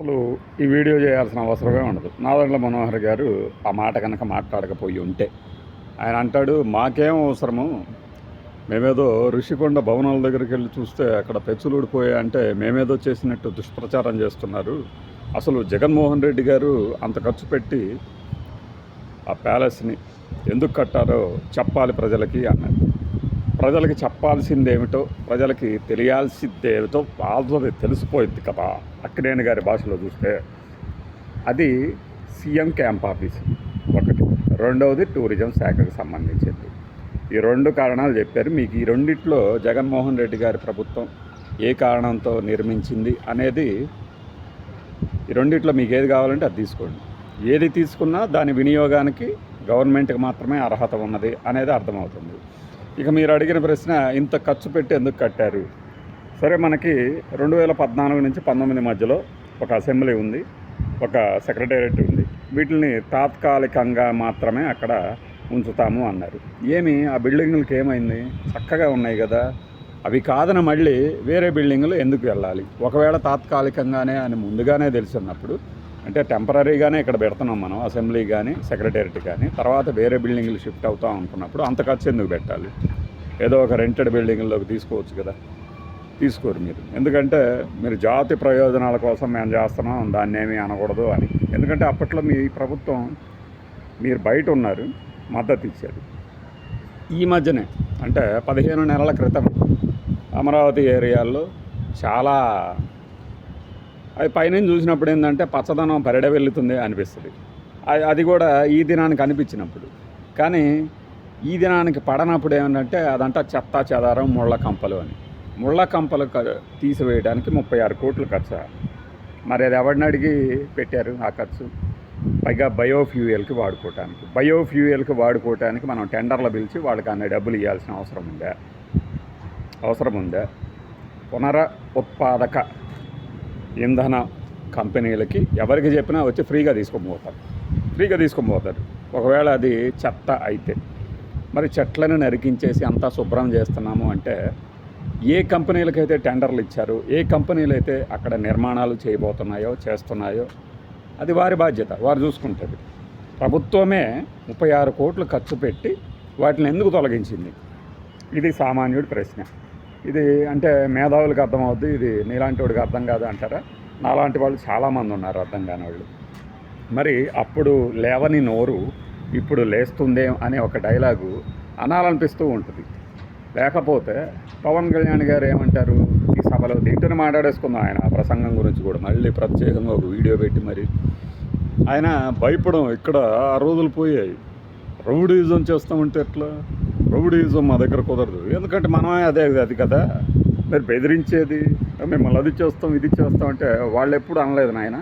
అసలు ఈ వీడియో చేయాల్సిన అవసరమే ఉండదు. నాదండ్ల మనోహర్ గారు ఆ మాట కనుక మాట్లాడకపోయి ఉంటే ఆయన అంటాడు మాకేం అవసరము? మేమేదో ఋషికొండ భవనాల దగ్గరికి వెళ్ళి చూస్తే అక్కడ పెచ్చులుడిపోయా అంటే మేమేదో చేసినట్టు దుష్ప్రచారం చేస్తున్నారు. అసలు జగన్మోహన్ రెడ్డి గారు అంత ఖర్చు పెట్టి ఆ ప్యాలెస్ని ఎందుకు కట్టారో చెప్పాలి ప్రజలకి అన్నారు ప్రజలకి చెప్పాల్సిందేమిటో ప్రజలకి తెలియాల్సిందేమిటో ఆల్రెడీ తెలిసిపోయింది కదా. అక్కినేని గారి భాషలో చూస్తే అది సీఎం క్యాంప్ ఆఫీస్ ఒకటి. రెండవది టూరిజం శాఖకు సంబంధించింది. ఈ రెండు కారణాలు చెప్పారు. మీకు ఈ రెండిట్లో జగన్మోహన్ రెడ్డి గారి ప్రభుత్వం ఏ కారణంతో నిర్మించింది అనేది ఈ రెండిట్లో మీకు ఏది కావాలంటే అది తీసుకోండి. ఏది తీసుకున్నా దాని వినియోగానికి గవర్నమెంట్కి మాత్రమే అర్హత ఉన్నది అనేది అర్థమవుతుంది. ఇక మీరు అడిగిన ప్రశ్న ఇంత ఖర్చు పెట్టి ఎందుకు కట్టారు? సరే మనకి రెండు వేల పద్నాలుగు నుంచి పంతొమ్మిది మధ్యలో ఒక అసెంబ్లీ ఉంది ఒక సెక్రటేరియట్ ఉంది. వీటిని తాత్కాలికంగా మాత్రమే అక్కడ ఉంచుతాము అన్నారు. ఏమి? ఆ బిల్డింగులకి ఏమైంది? చక్కగా ఉన్నాయి కదా. అవి కాదని మళ్ళీ వేరే బిల్డింగులు ఎందుకు వెళ్ళాలి? ఒకవేళ తాత్కాలికంగానే అని ముందుగానే తెలిసినప్పుడు అంటే టెంపరీగానే ఇక్కడ పెడుతున్నాం మనం అసెంబ్లీ కానీ సెక్రటేరియట్ కానీ తర్వాత వేరే బిల్డింగ్లు షిఫ్ట్ అవుతాం అనుకున్నప్పుడు అంత ఖర్చు ఎందుకు పెట్టాలి? ఏదో ఒక రెంటెడ్ బిల్డింగ్లోకి తీసుకోవచ్చు కదా. తీసుకోరు మీరు. ఎందుకంటే మీరు జాతి ప్రయోజనాల కోసం మేము చేస్తున్నాం దాన్ని ఏమీ అనకూడదు అని. ఎందుకంటే అప్పట్లో మీ ప్రభుత్వం మీరు బయట ఉన్నారు మద్దతు ఇచ్చారు ఈ మధ్యనే అంటే పదిహేను నెలల క్రితం అమరావతి ఏరియాల్లో చాలా అది పైన చూసినప్పుడు ఏంటంటే పచ్చదనం పెరడ వెళ్తుంది అనిపిస్తుంది. అది- అది కూడా ఈ దినానికి అనిపించినప్పుడు. కానీ ఈ దినానికి పడనప్పుడు ఏమంటే అదంతా చెత్త చెదారం ముళ్ళ కంపలు అని. ముళ్ళ కంపలు తీసివేయడానికి ముప్పై ఆరు కోట్లు ఖర్చు. మరి అది ఎవరిని అడిగి పెట్టారు ఆ ఖర్చు? పైగా బయోఫ్యూయల్కి వాడుకోవటానికి. బయోఫ్యూయల్కి వాడుకోవటానికి మనం టెండర్లు పిలిచి వాళ్ళకి అన్ని డబ్బులు ఇవ్వాల్సిన అవసరం ఉందా? అవసరం ఉందా? పునర ఉత్పాదక ఇంధన కంపెనీలకి ఎవరికి చెప్పినా వచ్చి ఫ్రీగా తీసుకొని పోతారు. ఫ్రీగా తీసుకొని పోతారు. ఒకవేళ అది చెత్త అయితే. మరి చెట్లను నరికించేసి అంతా శుభ్రం చేస్తున్నాము అంటే ఏ కంపెనీలకైతే టెండర్లు ఇచ్చారు ఏ కంపెనీలు అయితే అక్కడ నిర్మాణాలు చేయబోతున్నాయో చేస్తున్నాయో అది వారి బాధ్యత. వారు చూసుకుంటుంది ప్రభుత్వమే ముప్పై ఆరు కోట్లు ఖర్చు పెట్టి వాటిని ఎందుకు తొలగించింది? ఇది సామాన్యుడి ప్రశ్న. ఇది అంటే మేధావులకు అర్థమవుద్ది ఇది నీలాంటి వాడికి అర్థం కాదు అంటారా? నాలాంటి వాళ్ళు చాలామంది ఉన్నారు అర్థం కాని వాళ్ళు. మరి అప్పుడు లేవని నోరు ఇప్పుడు లేస్తుందే అనే ఒక డైలాగు అనాలనిపిస్తూ ఉంటుంది. లేకపోతే పవన్ కళ్యాణ్ గారు ఏమంటారు? ఈ సభలో దీంట్లోనే మాట్లాడేసుకుందాం ఆయన. ఆ ప్రసంగం గురించి కూడా మళ్ళీ ప్రత్యేకంగా ఒక వీడియో పెట్టి మరి. ఆయన భయపడం ఇక్కడ ఆ రోజులు పోయాయి. రౌడీజం చేస్తామంటే ఎట్లా? రౌడీజం మా దగ్గర కుదరదు. ఎందుకంటే మనమే అదే అది కదా. మీరు బెదిరించేది మిమ్మల్ని అది చేస్తాం ఇది చేస్తాం అంటే వాళ్ళు ఎప్పుడు అనలేదు నాయన.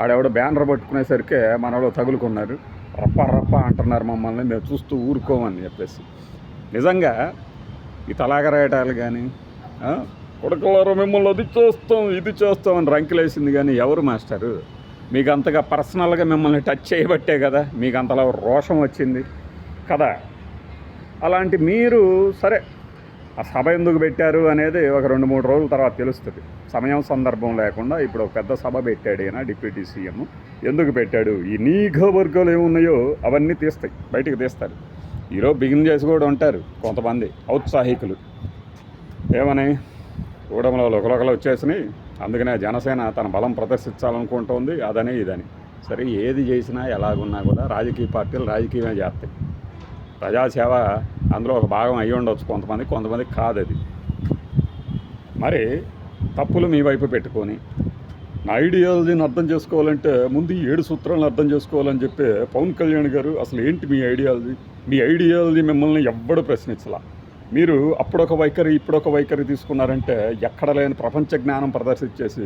ఆడెవడో బ్యానర్ పట్టుకునేసరికి మన వాళ్ళు తగులుకున్నారు. రప్ప రప్ప అంటున్నారు మమ్మల్ని మేము చూస్తూ ఊరుకోమని చెప్పేసి. నిజంగా ఈ తలాగరాయటాలు కానీ కొడకలారో మిమ్మల్ని అది చేస్తాం ఇది చేస్తాం అని రంకిలేసింది కానీ ఎవరు మాస్టరు? మీకు అంతగా పర్సనల్గా మిమ్మల్ని టచ్ చేయబట్టే కదా మీకు అంతలా రోషం వచ్చింది కదా. అలాంటి మీరు సరే ఆ సభ ఎందుకు పెట్టారు అనేది ఒక రెండు మూడు రోజుల తర్వాత తెలుస్తుంది. సమయం సందర్భం లేకుండా ఇప్పుడు ఒక పెద్ద సభ పెట్టాడు ఈయన డిప్యూటీ సీఎం. ఎందుకు పెట్టాడు? ఈ నీఘ వర్గాలు ఏమున్నాయో అవన్నీ తీస్తాయి బయటికి తీస్తారు. ఈరోజు బిగిన్ చేసి కూడా ఉంటారు కొంతమంది ఔత్సాహికులు. ఏమని? కూడంలో ఒకరొకరు వచ్చేసినాయి. అందుకనే జనసేన తన బలం ప్రదర్శించాలనుకుంటోంది అదని ఇదని. సరే ఏది చేసినా ఎలాగున్నా కూడా రాజకీయ పార్టీలు రాజకీయమే చేస్తాయి. ప్రజాసేవ అందులో ఒక భాగం అయి ఉండొచ్చు కొంతమంది కొంతమంది కాదు అది. మరి తప్పులు మీ వైపు పెట్టుకొని నా ఐడియాలజీని అర్థం చేసుకోవాలంటే ముందు ఈ ఏడు సూత్రాలను అర్థం చేసుకోవాలని చెప్పి పవన్ కళ్యాణ్ గారు అసలు ఏంటి మీ ఐడియాలజీ? మీ ఐడియాలజీ మిమ్మల్ని ఎవ్వడు ప్రశ్నించలా. మీరు అప్పుడొక వైఖరి ఇప్పుడొక వైఖరి తీసుకున్నారంటే ఎక్కడ లేని ప్రపంచ జ్ఞానం ప్రదర్శించేసి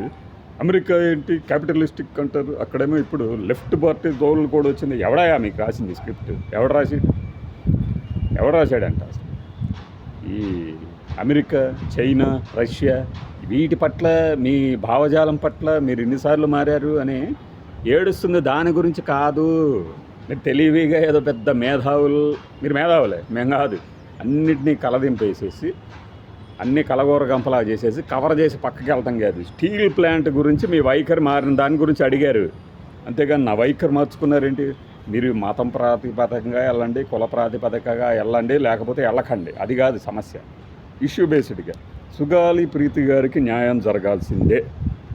అమెరికా ఏంటి క్యాపిటలిస్టిక్ అంటారు అక్కడేమో ఇప్పుడు లెఫ్ట్ పార్టీ దోళ్ళు కూడా వచ్చింది. ఎవడాయా మీకు రాసింది స్క్రిప్ట్? ఎవడు రాసి ఎవడు రాశాడంట? అసలు ఈ అమెరికా చైనా రష్యా వీటి పట్ల మీ భావజాలం పట్ల మీరు ఎన్నిసార్లు మారారు అని ఏడుస్తుంది దాని గురించి కాదు. మీరు తెలివిగా ఏదో పెద్ద మేధావులు మీరు మేధావులే మేము కాదు. అన్నిటినీ కలదింపేసేసి అన్ని కలగూర గంపలా చేసేసి కవర్ చేసి పక్కకి వెళ్తాం కాదు. స్టీల్ ప్లాంట్ గురించి మీ వైఖరి మారిన దాని గురించి అడిగారు. అంతేగాని నా వైఖరి మార్చుకున్నారేంటి? మీరు మతం ప్రాతిపదికగా వెళ్ళండి కుల ప్రాతిపదికగా వెళ్ళండి లేకపోతే వెళ్ళకండి. అది కాదు సమస్య. ఇష్యూ బేస్డ్గా సుగాలి ప్రీతి గారికి న్యాయం జరగాల్సిందే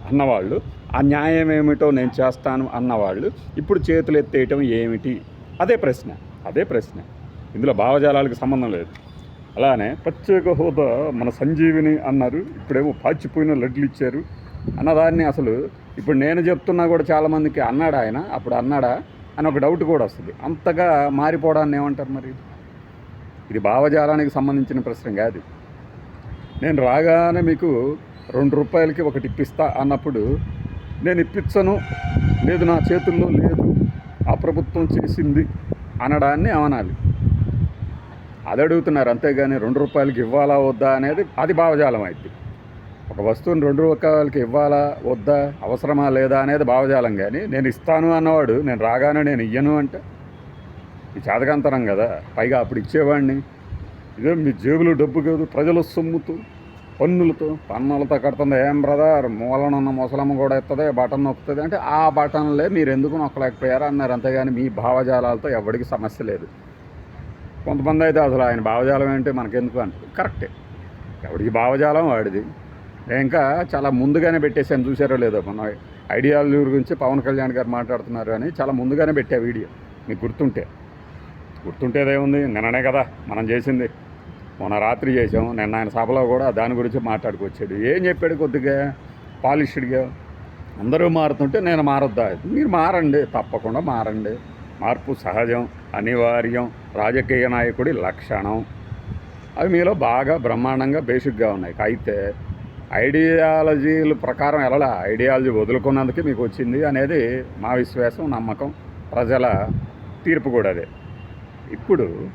అన్నవాళ్ళు. ఆ న్యాయం ఏమిటో నేను చేస్తాను అన్నవాళ్ళు ఇప్పుడు చేతులు ఎత్తేయటం ఏమిటి? అదే ప్రశ్న. అదే ప్రశ్న. ఇందులో భావజాలాలకు సంబంధం లేదు. అలానే ప్రత్యేక హోదా మన సంజీవిని అన్నారు. ఇప్పుడేమో పాచిపోయిన లడ్లు ఇచ్చారు. అన్నదాన్ని అసలు ఇప్పుడు నేను చెప్తున్నా కూడా చాలామందికి అన్నాడా ఆయన. అప్పుడు అన్నాడా అని ఒక డౌట్ కూడా వస్తుంది. అంతగా మారిపోవడాన్ని ఏమంటారు మరి? ఇది భావజాలానికి సంబంధించిన ప్రశ్న కాదు. నేను రాగానే మీకు రెండు రూపాయలకి ఒకటి ఇప్పిస్తా అన్నప్పుడు నేను ఇప్పించను లేదు నా చేతుల్లో లేదు ఆ ప్రభుత్వం చేసింది అనడాన్ని అవనాలి. అది అడుగుతున్నారు అంతేగాని రెండు రూపాయలకి ఇవ్వాలా వద్దా అనేది అది భావజాలం అయితే. ఒక వస్తువుని రెండు రూపాయలకి ఇవ్వాలా వద్దా అవసరమా లేదా అనేది భావజాలం కానీ నేను ఇస్తాను అన్నవాడు నేను రాగానే నేను ఇయ్యను అంటే ఈ చేతకంతరం కదా పైగా అప్పుడు ఇచ్చేవాడిని. ఇదే మీ జేబులో డబ్బు కాదు ప్రజల సొమ్ముతో పన్నులతో పన్నులతో కడుతుంది. ఏం బ్రదర్ మూలన ఉన్న ముసలమ్మ కూడా ఎత్తదే బటన్ నొక్కుతుంది అంటే ఆ బటన్లే మీరు ఎందుకు నొక్కలేకపోయారు అన్నారు. అంతేగాని మీ భావజాలాలతో ఎవరికి సమస్య లేదు. కొంతమంది అయితే అసలు ఆయన భావజాలం ఏంటి మనకెందుకు అంటారు కరెక్టే. ఎవడికి భావజాలం వాడిది. ఇంకా చాలా ముందుగానే పెట్టేశాను చూసారో లేదో? మన ఐడియాలజీ గురించి పవన్ కళ్యాణ్ గారు మాట్లాడుతున్నారు అని చాలా ముందుగానే పెట్టా వీడియో మీకు గుర్తుంటే. గుర్తుంటేదేముంది నిన్ననే కదా మనం చేసింది. మొన్న రాత్రి చేసాం నిన్న ఆయన సభలో కూడా దాని గురించి మాట్లాడుకొచ్చాడు. ఏం చెప్పాడు కొద్దిగా? పాలిష్డ్గా. అందరూ మారుతుంటే నేను మారొద్దా? మీరు మారండి తప్పకుండా మారండి. మార్పు సహజం అనివార్యం రాజకీయ నాయకుడి లక్షణం. అవి మీలో బాగా బ్రహ్మాండంగా బేసిక్గా ఉన్నాయి. అయితే ఐడియాలజీల ప్రకారం ఎలా ఐడియాలజీ వదులుకున్నందుకే మీకు వచ్చింది అనేది మా విశ్వాసం నమ్మకం ప్రజల తీర్పు కూడా అదే. ఇప్పుడు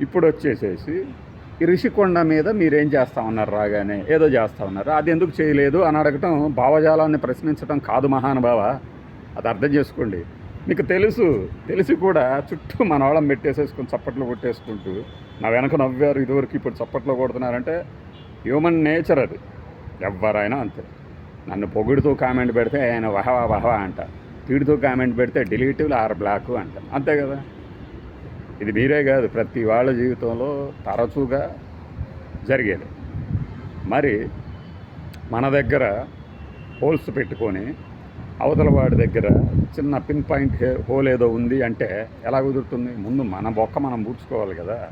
ఇప్పుడు వచ్చేసేసి ఈ మీద మీరేం చేస్తా ఉన్నారు రాగానే? ఏదో చేస్తా ఉన్నారు. అది ఎందుకు చేయలేదు అని అడగటం భావజాలాన్ని ప్రశ్నించడం కాదు మహానుభావ. అది అర్థం చేసుకోండి. మీకు తెలుసు తెలిసి కూడా చుట్టూ మన వాళ్ళం పెట్టేసేసుకుని చప్పట్లు కొట్టేసుకుంటూ నా వెనక నవ్వారు ఇదివరకు ఇప్పుడు చప్పట్లు కొడుతున్నారంటే హ్యూమన్ నేచర్ అది. ఎవరైనా అంతే. నన్ను పొగుడుతూ కామెంట్ పెడితే ఆయన వహవా వహవా అంట. తిడుతూ కామెంట్ పెడితే డిలీట్ ఆర్ బ్లాక్ అంట. అంతే కదా? ఇది మీరే కాదు ప్రతి వాళ్ళ జీవితంలో తరచుగా జరిగేది. మరి మన దగ్గర హోల్స్ పెట్టుకొని అవతల వాడి దగ్గర చిన్న పిన్ పాయింట్ హోల్ ఏదో ఉంది అంటే ఎలా కుదురుతుంది? ముందు మన బొక్క మనం పూడ్చుకోవాలి కదా.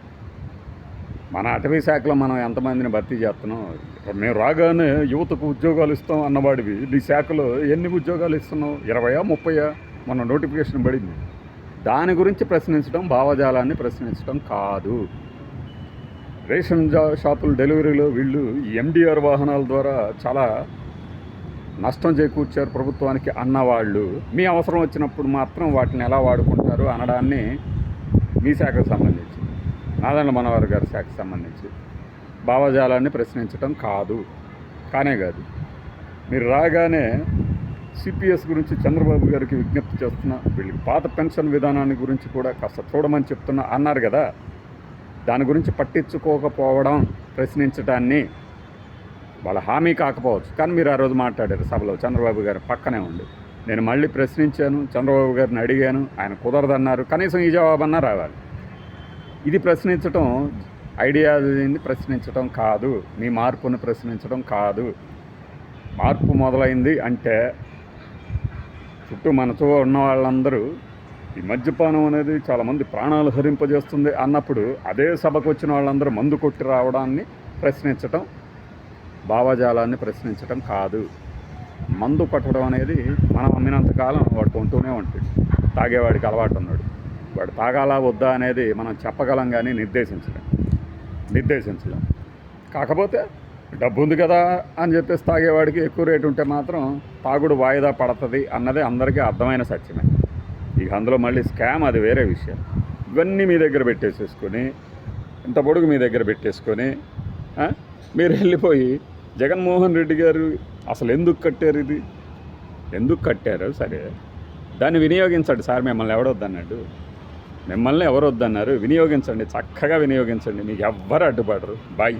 మన అటవీ శాఖలో మనం ఎంతమందిని భర్తీ చేస్తున్నాం? మేము రాగానే యువతకు ఉద్యోగాలు ఇస్తాం అన్నవాడివి. నీ శాఖలో ఎన్ని ఉద్యోగాలు ఇస్తున్నావు? ఇరవయా ముప్పయా? మన నోటిఫికేషన్ పడింది. దాని గురించి ప్రశ్నించడం భావజాలాన్ని ప్రశ్నించడం కాదు. రేషన్ జా షాపుల డెలివరీలో వీళ్ళు ఎండిఆర్ వాహనాల ద్వారా చాలా నష్టం చేకూర్చారు ప్రభుత్వానికి అన్నవాళ్ళు. మీ అవసరం వచ్చినప్పుడు మాత్రం వాటిని ఎలా వాడుకుంటారు? అనడాన్ని మీ శాఖకు సంబంధించి నాదన్న మనోహర్ గారి శాఖకు సంబంధించి భావజాలాన్ని ప్రశ్నించటం కాదు కానే కాదు. మీరు రాగానే సిపిఎస్ గురించి చంద్రబాబు గారికి విజ్ఞప్తి చేస్తున్నా వీళ్ళకి పాత పెన్షన్ విధానాన్ని గురించి కూడా కాస్త చూడమని చెప్తున్నా అన్నారు కదా. దాని గురించి పట్టించుకోకపోవడం ప్రశ్నించడాన్ని వాళ్ళ హామీ కాకపోవచ్చు. కానీ మీరు ఆ రోజు మాట్లాడారు సభలో చంద్రబాబు గారు పక్కనే ఉండి. నేను మళ్ళీ ప్రశ్నించాను చంద్రబాబు గారిని అడిగాను ఆయన కుదరదన్నారు. కనీసం ఈ జవాబన్నా రావాలి. ఇది ప్రశ్నించటం ఐడియాలజీని ప్రశ్నించటం కాదు. మీ మార్పును ప్రశ్నించడం కాదు. మార్పు మొదలైంది అంటే చుట్టూ మనతో ఉన్న వాళ్ళందరూ ఈ మద్యపానం అనేది చాలామంది ప్రాణాలు హరింపజేస్తుంది అన్నప్పుడు అదే సభకు వచ్చిన వాళ్ళందరూ మందు కొట్టి రావడాన్ని ప్రశ్నించటం భావజాలాన్ని ప్రశ్నించటం కాదు. మందు కొట్టడం అనేది మనం అమ్మినంతకాలం వాడు కొంటూనే ఉంటుంది తాగేవాడికి అలవాటు ఉన్నాడు. వాడు తాగాలా వద్దా అనేది మనం చెప్పగలం కానీ నిర్దేశించలేం. నిర్దేశించలేం. కాకపోతే డబ్బు ఉంది కదా అని చెప్పేసి తాగేవాడికి ఎక్కువ రేటు ఉంటే మాత్రం తాగుడు వాయిదా పడుతుంది అన్నది అందరికీ అర్థమైన సత్యమే. ఇక అందులో మళ్ళీ స్కామ్ అది వేరే విషయం. ఇవన్నీ మీ దగ్గర పెట్టేసేసుకొని ఇంత పొడుగు మీ దగ్గర పెట్టేసుకొని మీరు వెళ్ళిపోయి జగన్మోహన్ రెడ్డి గారు అసలు ఎందుకు కట్టారు ఇది? ఎందుకు కట్టారు? సరే. దాన్ని వినియోగించండి సార్ మిమ్మల్ని ఎవడొద్దన్నాడు. మిమ్మల్ని ఎవరు వద్దన్నారు? వినియోగించండి చక్కగా వినియోగించండి. మీకు ఎవ్వరు అడ్డుపడరు. బాయ్.